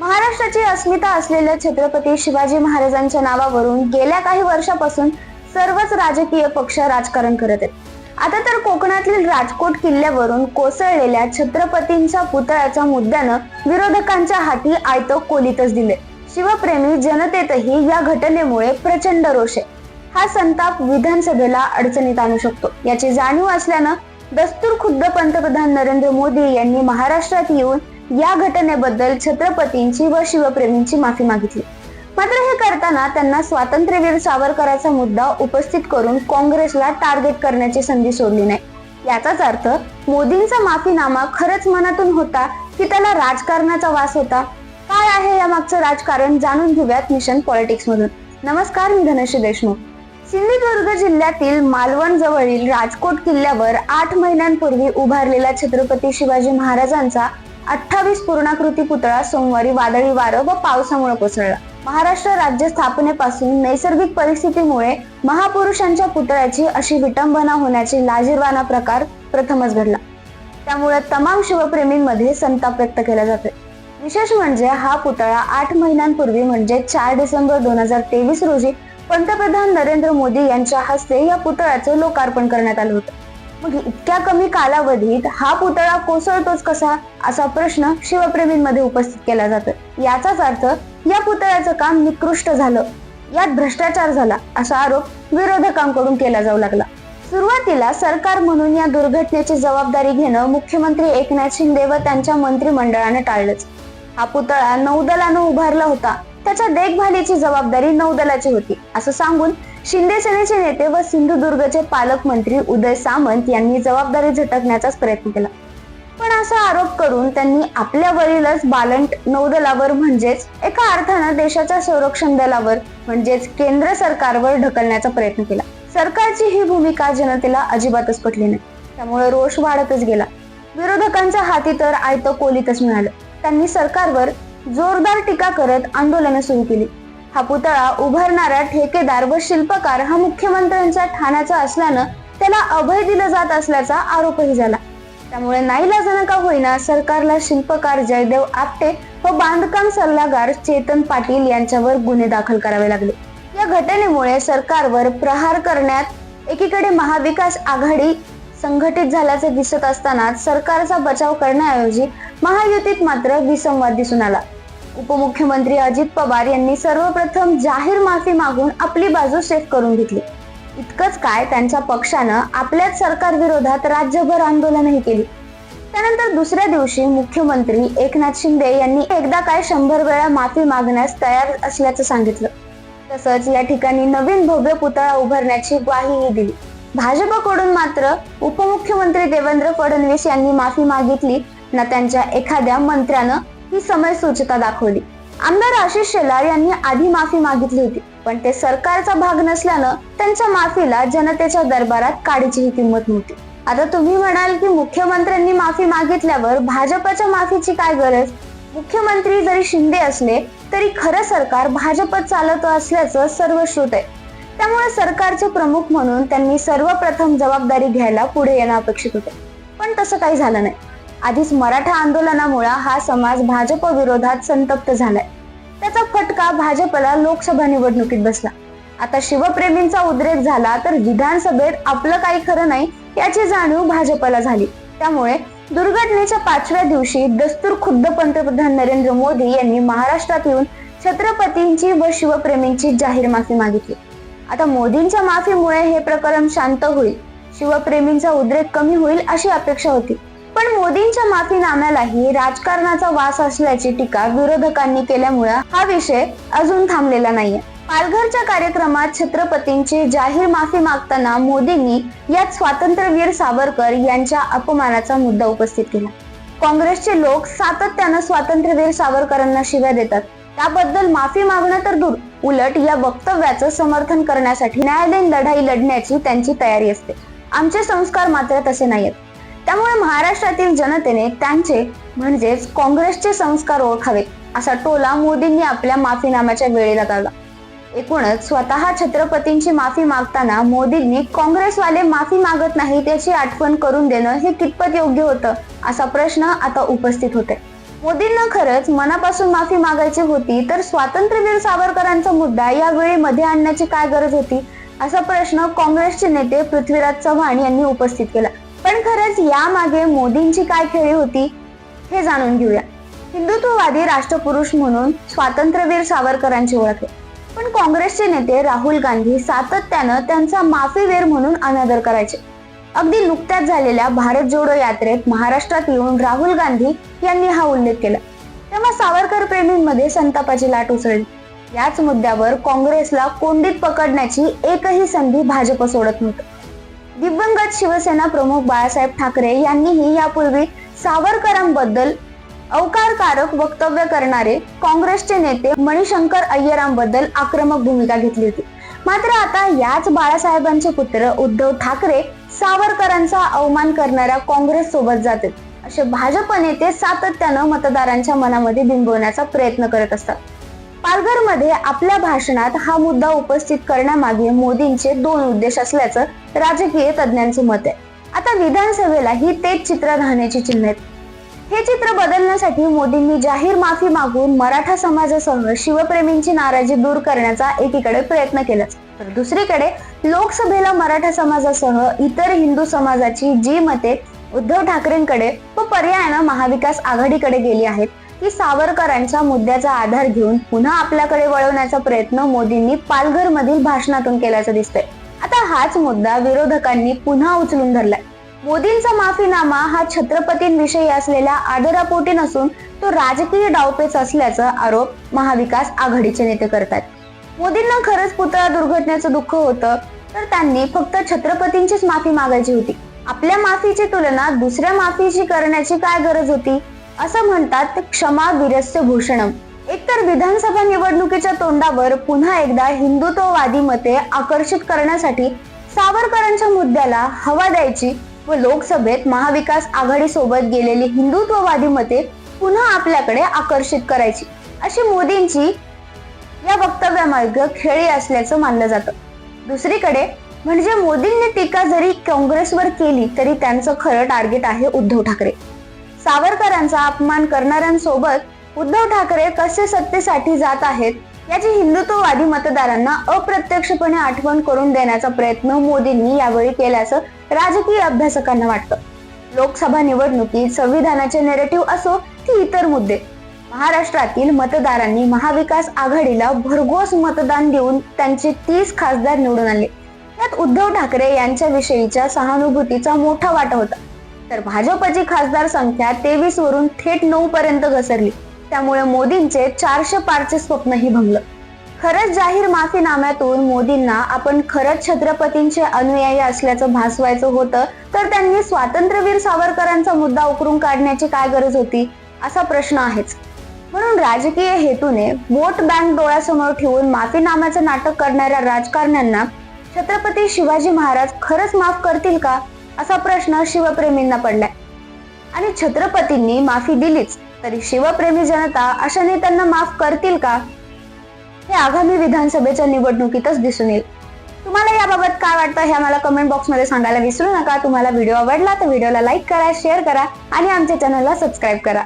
महाराष्ट्राची अस्मिता असलेल्या छत्रपती शिवाजी महाराजांच्या नावावरून गेल्या काही वर्षापासून सर्वच राजकीय पक्ष राजकारण करत आहेत. आता तर कोकणातील राजकोट किल्ल्यावरून कोसळलेल्या छत्रपतींच्या पुतळ्याच्या मुद्द्यानं विरोधकांच्या हाती आयत कोलीतच दिले. शिवप्रेमी जनतेतही या घटनेमुळे प्रचंड रोष आहे. हा संताप विधानसभेला अडचणीत आणू शकतो. याची जाणीव असल्यानं दस्तूर खुद्द पंतप्रधान नरेंद्र मोदी यांनी महाराष्ट्रात येऊन या घटनेबद्दल छत्रपतींची व शिवप्रेमींची माफी मागितली. मात्र हे करताना त्यांना स्वातंत्र्यवीर सावरकरांचा मुद्दा उपस्थित करून काँग्रेसला टार्गेट करण्याची संधी सोडली नाही. याचाच अर्थ मोदींचा माफीनामा खरंच मनातून होता की त्याला राजकारणाचा वास होता? काय आहे या मागचं राजकारण जाणून घेऊयात मिशन पॉलिटिक्स मधून नमस्कार मी धनश्री देशमुख. सिंधुदुर्ग जिल्ह्यातील मालवण जवळील राजकोट किल्ल्यावर आठ महिन्यांपूर्वी उभारलेला छत्रपती शिवाजी महाराजांचा अठ्ठावीस पूर्णाकृती पुतळा सोमवारी वादळी वारं व पावसामुळे कोसळला. महाराष्ट्र राज्य स्थापनेपासून नैसर्गिक परिस्थितीमुळे महापुरुषांच्या पुतळ्याची अशी विटंबना होण्याची लाजीरवाना प्रकार प्रथमच घडला. त्यामुळे तमाम शिवप्रेमींमध्ये संताप व्यक्त केला जातोय. विशेष म्हणजे हा पुतळा आठ महिन्यांपूर्वी म्हणजे चार डिसेंबर दोन हजार तेवीस रोजी पंतप्रधान नरेंद्र मोदी यांच्या हस्ते या पुतळ्याचं लोकार्पण करण्यात आलं होतं. मग इतक्या कमी कालावधीत हा पुतळा कोसळतोच कसा असा प्रश्न शिवप्रेमींमध्ये उपस्थित केला जातो याचाच अर्थ या पुतळ्याचं काम निकृष्ट झालं. यात भ्रष्टाचार झाला असा आरोप विरोधकांकडून केला जाऊ लागला. सुरुवातीला सरकार म्हणून या दुर्घटनेची जबाबदारी घेणं मुख्यमंत्री एकनाथ शिंदे व त्यांच्या मंत्रिमंडळाने टाळलंच. हा पुतळा नौदलानं उभारला होता. त्याच्या देखभालीची जबाबदारी नौदलाची होती असं सांगून शिंदे सेनेचे नेते व सिंधुदुर्गचे पालकमंत्री उदय सामंत यांनी जबाबदारी झटकण्याचाच प्रयत्न केला. पण असा आरोप करून त्यांनी आपल्यावरीलच बालंट नौदलावर म्हणजेच एका अर्थानं देशाच्या संरक्षण दलावर म्हणजेच केंद्र सरकारवर ढकलण्याचा प्रयत्न केला. सरकारची ही भूमिका जनतेला अजिबातच पटली नाही. त्यामुळे रोष वाढतच गेला. विरोधकांच्या हाती तर आयतं कोलीतच मिळालं. त्यांनी सरकारवर जोरदार टीका करत आंदोलनं सुरू केली. हा पुतळा उभारणारा ठेकेदार व शिल्पकार हा मुख्यमंत्र्यांच्या ठाण्याचा असल्यानं त्याला अभय दिलं जात असल्याचा आरोपही झाला. त्यामुळे नाईलाजानं का होईना सरकारला शिल्पकार जयदेव आपटे व बांधकाम सल्लागार चेतन पाटील यांच्यावर गुन्हे दाखल करावे लागले. या घटनेमुळे सरकारवर प्रहार करण्यात एकीकडे महाविकास आघाडी संघटित झाल्याचे दिसत असताना सरकारचा बचाव करण्याऐवजी महायुतीत मात्र विसंवाद दिसून आला. उपमुख्यमंत्री अजित पवार यांनी सर्वप्रथम जाहीर माफी मागून आपली बाजू सेफ करून घेतली. इतकंच काय त्यांच्या पक्षानं आपल्याच सरकार विरोधात राज्यभर आंदोलनही केली. त्यानंतर दुसऱ्या दिवशी मुख्यमंत्री एकनाथ शिंदे यांनी एकदा काय शंभर वेळा माफी मागण्यास तयार असल्याचं सांगितलं. तसंच या ठिकाणी नवीन भव्य पुतळा उभारण्याची ग्वाहीही दिली. भाजपकडून मात्र उपमुख्यमंत्री देवेंद्र फडणवीस यांनी माफी मागितली ना त्यांच्या एखाद्या मंत्र्यानं ही समय सूचिता दाखवली. आमदार आशिष शेलार यांनी आधी माफी मागितली होती पण ते सरकारचा भाग नसल्यानं त्यांच्या माफीला जनतेच्या दरबारात काडीचीही किंमत नव्हती. आता तुम्ही म्हणाल की मुख्यमंत्र्यांनी माफी मागितल्यावर भाजपच्या माफीची काय गरज? मुख्यमंत्री जरी शिंदे असले तरी खरं सरकार भाजपच चालत असल्याचं सर्व श्रुत आहे. त्यामुळे सरकारचे प्रमुख म्हणून त्यांनी सर्वप्रथम जबाबदारी घ्यायला पुढे येणं अपेक्षित होते. पण तसं काही झालं नाही. आधीच मराठा आंदोलनामुळे हा समाज भाजप विरोधात संतप्त झालाय. त्याचा फटका भाजपला लोकसभा निवडणुकीत बसला. आता शिवप्रेमींचा उद्रेक झाला तर विधानसभेत आपलं काही खरं नाही याची जाणीव भाजपला झाली. त्यामुळे दुर्घटनेच्या पाचव्या दिवशी दस्तूर खुद्द पंतप्रधान नरेंद्र मोदी यांनी महाराष्ट्रात येऊन छत्रपतींची व शिवप्रेमींची जाहीर माफी मागितली. आता मोदींच्या माफीमुळे हे प्रकरण शांत होईल. शिवप्रेमींचा उद्रेक कमी होईल अशी अपेक्षा होती. पण मोदींच्या माफीनाम्यालाही राजकारणाचा वास असल्याची टीका विरोधकांनी केल्यामुळे हा विषय अजून थांबलेला नाहीये. पालघरच्या कार्यक्रमात छत्रपतींची जाहीर माफी मागताना मोदींनी यात स्वातंत्र्यवीर सावरकर यांच्या अपमानाचा मुद्दा उपस्थित केला. काँग्रेसचे लोक सातत्यानं स्वातंत्र्यवीर सावरकरांना शिव्या देतात. त्याबद्दल माफी मागणं तर दूर उलट या वक्तव्याचं समर्थन करण्यासाठी न्यायालयीन लढाई लढण्याची त्यांची तयारी असते. आमचे संस्कार मात्र तसे नाहीत त्यामुळे महाराष्ट्रातील जनतेने त्यांचे म्हणजेच काँग्रेसचे संस्कार ओळखावे असा टोला मोदींनी आपल्या माफीनाम्याच्या वेळेला काढला एकूणच स्वतः छत्रपतींची माफी मागताना मोदींनी काँग्रेसवाले माफी मागत नाहीत याची आठवण करून देणं हे कितपत योग्य होतं असा प्रश्न आता उपस्थित होते मोदींना खरंच मनापासून माफी मागायची होती तर स्वातंत्र्यवीर सावरकरांचा मुद्दा यावेळी मध्ये आणण्याची काय गरज होती? असा प्रश्न काँग्रेसचे नेते पृथ्वीराज चव्हाण यांनी उपस्थित केला. पण खरंच यामागे मोदींची काय खेळी होती हे जाणून घेऊया. हिंदुत्ववादी राष्ट्रपुरुष म्हणून स्वातंत्र्यवीर सावरकरांची ओळख आहे. पण काँग्रेसचे नेते राहुल गांधी सातत्यानं त्यांचा माफीवीर म्हणून अनादर करायचे. अगदी नुकत्याच झालेल्या भारत जोडो यात्रेत महाराष्ट्रात येऊन राहुल गांधी यांनी हा उल्लेख केला. तेव्हा सावरकर प्रेमींमध्ये संतापाची लाट उसळली. याच मुद्द्यावर काँग्रेसला कोंडीत पकडण्याची एकही संधी भाजप सोडत नव्हतं. दिवंगत शिवसेना प्रमुख बाळासाहेब ठाकरे यांनीही यापूर्वी सावरकरांबद्दल अवकारकारक वक्तव्य करणारे काँग्रेसचे नेते मणिशंकर अय्यरांबद्दल आक्रमक भूमिका घेतली होती. मात्र आता याच बाळासाहेबांचे पुत्र उद्धव ठाकरे सावरकरांचा अवमान करणाऱ्या काँग्रेस सोबत जातात असे भाजप नेते सातत्यानं मतदारांच्या मनामध्ये बिंबवण्याचा प्रयत्न करत असतात. पालघरमध्ये आपल्या भाषणात हा मुद्दा उपस्थित करण्यामागे मोदींचे दोन उद्देश असल्याचं राजकीय तज्ज्ञांचं मत आहे. आता विधानसभेलाही तेच चित्र राहण्याची चिन्ह आहेत. हे चित्र बदलण्यासाठी मोदींनी जाहीर माफी मागून मराठा समाजासह शिवप्रेमींची नाराजी दूर करण्याचा एकीकडे प्रयत्न केलाच. तर दुसरीकडे लोकसभेला मराठा समाजासह इतर हिंदू समाजाची जी मते उद्धव ठाकरेंकडे व पर्यायानं महाविकास आघाडीकडे गेली आहेत की सावरकरांच्या मुद्द्याचा आधार घेऊन पुन्हा आपल्याकडे वळवण्याचा प्रयत्न मोदींनी पालघर मधील भाषणातून केल्याचं दिसतंय. आता हाच मुद्दा विरोधकांनी पुन्हा उचलून धरलाय. मोदींचा माफीनामा हा छत्रपतींविषयी असलेल्या आदरापोटी नसून तो राजकीय डावपेच असल्याचा आरोप महाविकास आघाडीचे नेते करतात. मोदींना खरंच पुतळा दुर्घटनेचं दुःख होतं तर त्यांनी फक्त छत्रपतींचीच माफी मागायची होती. आपल्या माफीची तुलना दुसऱ्या माफीशी करण्याची काय गरज होती? असं म्हणतात क्षमा वीरस्य भूषणम. एकतर विधानसभा निवडणुकीच्या तोंडावर पुन्हा एकदा हिंदुत्ववादी मते आकर्षित करण्यासाठी सावरकरांच्या मुद्द्याला हवा द्यायची व लोकसभेत महाविकास आघाडी सोबत गेलेली हिंदुत्ववादी मते पुन्हा आपल्याकडे आकर्षित करायची. अशी मोदींची या वक्तव्यामार्ग खेळी असल्याचं मानलं जातं. दुसरीकडे म्हणजे मोदींनी टीका जरी काँग्रेसवर केली तरी त्यांचं खरं टार्गेट आहे उद्धव ठाकरे. सावरकरांचा अपमान करणाऱ्यांसोबत उद्धव ठाकरे कसे सत्तेसाठी जात आहेत याची हिंदुत्ववादी मतदारांना अप्रत्यक्षपणे आठवण करून देण्याचा प्रयत्न मोदींनी यावेळी केल्याचं राजकीय अभ्यासकांना वाटतं. लोकसभा निवडणुकीत संविधानाचे नेरेटिव्ह असो की इतर मुद्दे महाराष्ट्रातील मतदारांनी महाविकास आघाडीला भरघोस मतदान देऊन त्यांचे तीस खासदार निवडून आले यात उद्धव ठाकरे यांच्याविषयीच्या सहानुभूतीचा मोठा वाटा होता. तर भाजपची खासदार संख्या तेवीस वरून थेट नऊ पर्यंत घसरली. त्यामुळे मोदींचे चारशे पारचे स्वप्नही भंगलं. खरंच जाहीर माफीनाम्यातून मोदींना आपण खरंच छत्रपतींचे अनुयायी असल्याचं भासवायचं होतं तर त्यांनी स्वातंत्र्यवीर सावरकरांचा मुद्दा उकरून काढण्याची काय गरज होती असा प्रश्न आहेच. म्हणून राजकीय हेतूने वोट बँक डोळ्यासमोर ठेवून माफीनाम्याचं नाटक करणाऱ्या राजकारण्यांना छत्रपती शिवाजी महाराज खरंच माफ करतील का? असा प्रश्न शिवप्रेमींना पडलाय. आणि छत्रपतींनी माफी दिलीच तरी शिवप्रेमी जनता अशा नेत्यांना माफ करतील का? हे आगामी विधानसभेच्या निवडणुकीतच दिसून येईल. तुम्हाला याबाबत काय वाटतं हे आम्हाला कमेंट बॉक्समध्ये सांगायला विसरू नका. तुम्हाला व्हिडिओ आवडला तर व्हिडिओला लाईक करा शेअर करा आणि आमच्या चॅनलला सबस्क्राईब करा.